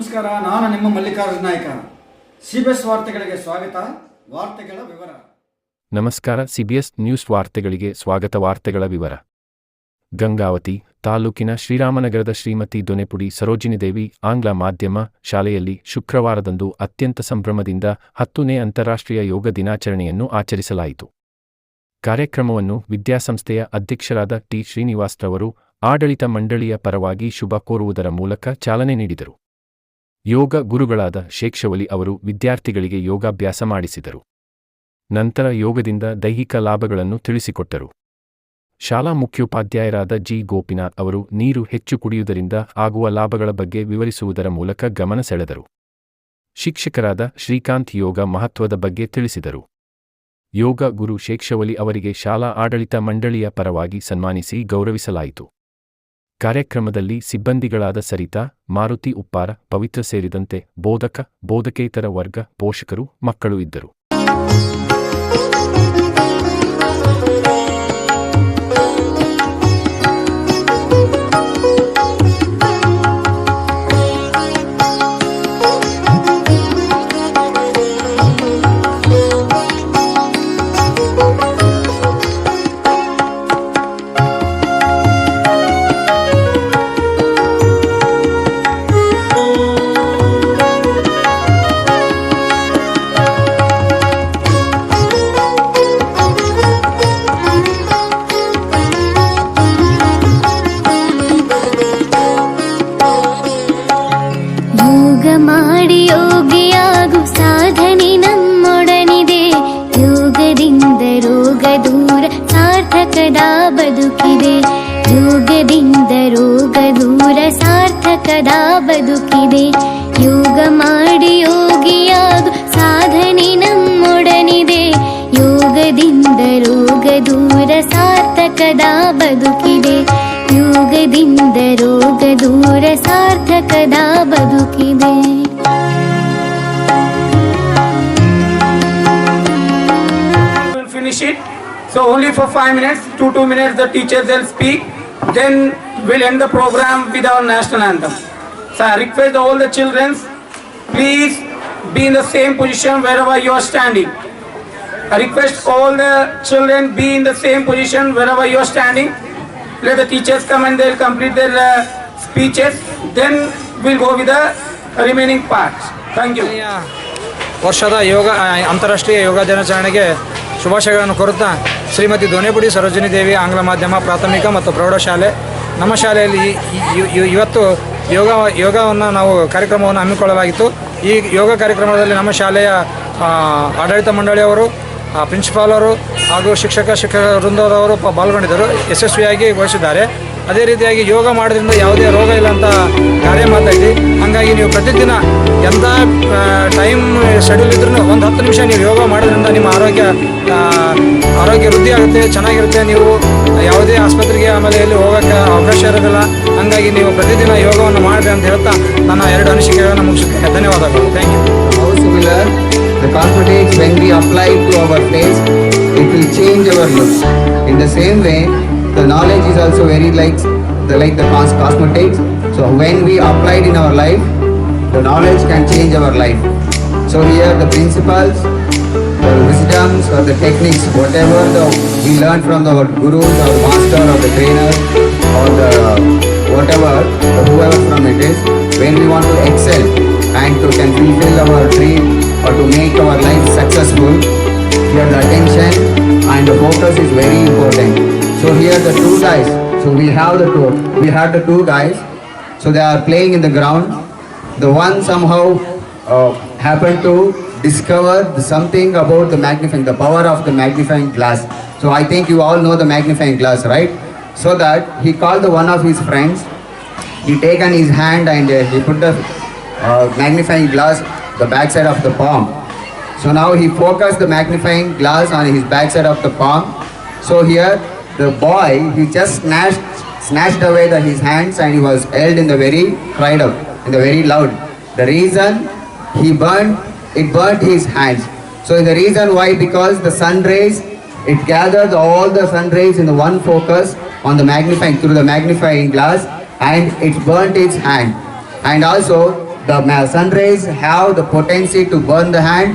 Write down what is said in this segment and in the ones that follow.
ನಮಸ್ಕಾರ, ನಾನು ನಿಮ್ಮ ಮಲ್ಲಿಕಾರ್ಜುನ ನಾಯ್ಕ. ಸಿಬಿಎಸ್ ವಾರ್ತೆಗಳಿಗೆ ಸ್ವಾಗತ, ವಾರ್ತೆಗಳ ವಿವರ. ನಮಸ್ಕಾರ, ಸಿಬಿಎಸ್ ನ್ಯೂಸ್ ವಾರ್ತೆಗಳಿಗೆ ಸ್ವಾಗತ, ವಾರ್ತೆಗಳ ವಿವರ. ಗಂಗಾವತಿ ತಾಲೂಕಿನ ಶ್ರೀರಾಮನಗರದ ಶ್ರೀಮತಿ ದೊನೆಪುಡಿ ಸರೋಜಿನಿದೇವಿ ಆಂಗ್ಲ ಮಾಧ್ಯಮ ಶಾಲೆಯಲ್ಲಿ ಶುಕ್ರವಾರದಂದು ಅತ್ಯಂತ ಸಂಭ್ರಮದಿಂದ ಹತ್ತನೇ ಅಂತಾರಾಷ್ಟ್ರೀಯ ಯೋಗ ದಿನಾಚರಣೆಯನ್ನು ಆಚರಿಸಲಾಯಿತು. ಕಾರ್ಯಕ್ರಮವನ್ನು ವಿದ್ಯಾಸಂಸ್ಥೆಯ ಅಧ್ಯಕ್ಷರಾದ ಟಿ ಶ್ರೀನಿವಾಸ್ರವರು ಆಡಳಿತ ಮಂಡಳಿಯ ಪರವಾಗಿ ಶುಭ ಕೋರುವುದರ ಮೂಲಕ ಚಾಲನೆ ನೀಡಿದರು. ಯೋಗ ಗುರುಗಳಾದ ಶೇಕ್ಷವಲಿ ಅವರು ವಿದ್ಯಾರ್ಥಿಗಳಿಗೆ ಯೋಗಾಭ್ಯಾಸ ಮಾಡಿಸಿದರು. ನಂತರ ಯೋಗದಿಂದ ದೈಹಿಕ ಲಾಭಗಳನ್ನು ತಿಳಿಸಿಕೊಟ್ಟರು. ಶಾಲಾ ಮುಖ್ಯೋಪಾಧ್ಯಾಯರಾದ ಜಿ. ಗೋಪಿನಾಥ್ ಅವರು ನೀರು ಹೆಚ್ಚು ಕುಡಿಯುವುದರಿಂದ ಆಗುವ ಲಾಭಗಳ ಬಗ್ಗೆ ವಿವರಿಸುವುದರ ಮೂಲಕ ಗಮನ ಸೆಳೆದರು. ಶಿಕ್ಷಕರಾದ ಶ್ರೀಕಾಂತ್ ಯೋಗ ಮಹತ್ವದ ಬಗ್ಗೆ ತಿಳಿಸಿದರು. ಯೋಗ ಗುರು ಶೇಕ್ಷವಲಿ ಅವರಿಗೆ ಶಾಲಾ ಆಡಳಿತ ಮಂಡಳಿಯ ಪರವಾಗಿ ಸನ್ಮಾನಿಸಿ ಗೌರವಿಸಲಾಯಿತು. ಕಾರ್ಯಕ್ರಮದಲ್ಲಿ ಸಿಬ್ಬಂದಿಗಳಾದ ಸರಿತಾ ಮಾರುತಿ ಉಪ್ಪಾರ ಪವಿತ್ರ ಸೇರಿದಂತೆ ಬೋಧಕ ಬೋಧಕೇತರ ವರ್ಗ ಪೋಷಕರು ಮಕ್ಕಳು ಇದ್ದರು. ಸಾರ್ಥಕದ ಬದುಕಿದೆ ಯೋಗ ಮಾಡಿ ಯೋಗಿಯಾಗು ಸಾಧನೆ ನಮ್ಮೊಡನಿದೆ ಯೋಗದಿಂದ ರೋಗ ದೂರ ಸಾರ್ಥಕದ ಬದುಕಿದೆ ಯೋಗದಿಂದ ರೋಗ ದೂರ ಸಾರ್ಥಕದ ಬದುಕಿದೆ finish it. So only for five minutes, two two minutes, the teachers will speak. Then we'll end the program with our national anthem. So I request all the children, please be in the same position wherever you are standing. I request all the children be in the same position wherever you are standing. Let the teachers come and they'll complete their uh, speeches. Then we'll go with the remaining parts. Thank you. ವರ್ಷದ ಯೋಗ ಆ, ಅಂತಾರಾಷ್ಟ್ರೀಯ ಯೋಗ ದಿನಾಚರಣೆಗೆ ಶುಭಾಶಯಗಳನ್ನು ಕೋರುತ್ತಾ ಶ್ರೀಮತಿ ದೊನೆಪುಡಿ ಸರೋಜಿನಿ ದೇವಿ ಆಂಗ್ಲ ಮಾಧ್ಯಮ, ಪ್ರಾಥಮಿಕ ಮತ್ತು ಪ್ರೌಢಶಾಲೆ. ನಮ್ಮ ಶಾಲೆಯಲ್ಲಿ ಇವತ್ತು ಯೋಗ ಯೋಗವನ್ನು ನಾವು ಕಾರ್ಯಕ್ರಮವನ್ನು ಹಮ್ಮಿಕೊಳ್ಳಲಾಗಿತ್ತು. ಈ ಯೋಗ ಕಾರ್ಯಕ್ರಮದಲ್ಲಿ ನಮ್ಮ ಶಾಲೆಯ ಆಡಳಿತ ಮಂಡಳಿಯವರು ಪ್ರಿನ್ಸಿಪಾಲ್ ಅವರು ಹಾಗೂ ಶಿಕ್ಷಕ ಶಿಕ್ಷಕ ವೃಂದದವರು ಪಾಲ್ಗೊಂಡಿದ್ದರು. ಯಶಸ್ವಿಯಾಗಿ ಘೋಷಿಸಿದ್ದಾರೆ. ಅದೇ ರೀತಿಯಾಗಿ ಯೋಗ ಮಾಡೋದ್ರಿಂದ ಯಾವುದೇ ರೋಗ ಇಲ್ಲ ಅಂತ ಕಾರ್ಯ ಮಾತಾಡಿ ಹಾಗಾಗಿ ನೀವು ಪ್ರತಿದಿನ ಎಂಥ ಟೈಮ್ ಶೆಡ್ಯೂಲ್ ಇದ್ರೂ ಒಂದು ಹತ್ತು ನಿಮಿಷ ನೀವು ಯೋಗ ಮಾಡೋದ್ರಿಂದ ನಿಮ್ಮ ಆರೋಗ್ಯ ಆರೋಗ್ಯ ವೃದ್ಧಿ ಆಗುತ್ತೆ, ಚೆನ್ನಾಗಿರುತ್ತೆ. ನೀವು ಯಾವುದೇ ಆಸ್ಪತ್ರೆಗೆ ಆಮೇಲೆ ಎಲ್ಲಿ ಹೋಗೋಕ್ಕೆ ಅವಕಾಶ ಇರೋದಿಲ್ಲ. ಹಾಗಾಗಿ ನೀವು ಪ್ರತಿದಿನ ಯೋಗವನ್ನು ಮಾಡಿದೆ ಅಂತ ಹೇಳ್ತಾ ನನ್ನ ಎರಡು ಅನಿಸಿಕೆಗಳನ್ನು ಮುಗಿಸುತ್ತೇನೆ. ಧನ್ಯವಾದಗಳು. Thank you how cosmetics when we apply it to our face, it will change our looks. in the same way, the knowledge is also very like, the like the cos- cosmetics. So when we apply it in our life the knowledge can change our life. So here the principles the wisdoms or the techniques whatever the we learn from the gurus or master or the trainer or the whatever whoever from it is when we want to excel and to can fulfill our dream or to make our life successful here the attention and the focus is very important. So here the two guys so we have the two we have the two guys so they are playing in the ground. The one somehow uh, happened to discover something about the magnifying the power of the magnifying glass. So i think you all know the magnifying glass right? So that he called the one of his friends. He taken his hand and uh, he put the uh, magnifying glass the backside of the palm. So now he focused the magnifying glass on his backside of the palm. So here the boy he just snatched snatched away the, his hands and he was held in the very cried out in the very loud the reason he burned it burnt his hands so the reason why because the sun rays it gathered all the sun rays in the one focus on the magnifying through the magnifying glass and it burnt its hand and also the sun rays have the potency to burn the hand.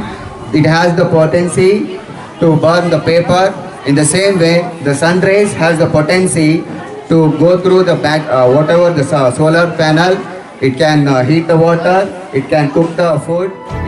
It has the potency to burn the paper. In the same way, the sun rays has the potency to go through the back, uh, whatever the so- solar panel. It can uh, heat the water. It can cook the food.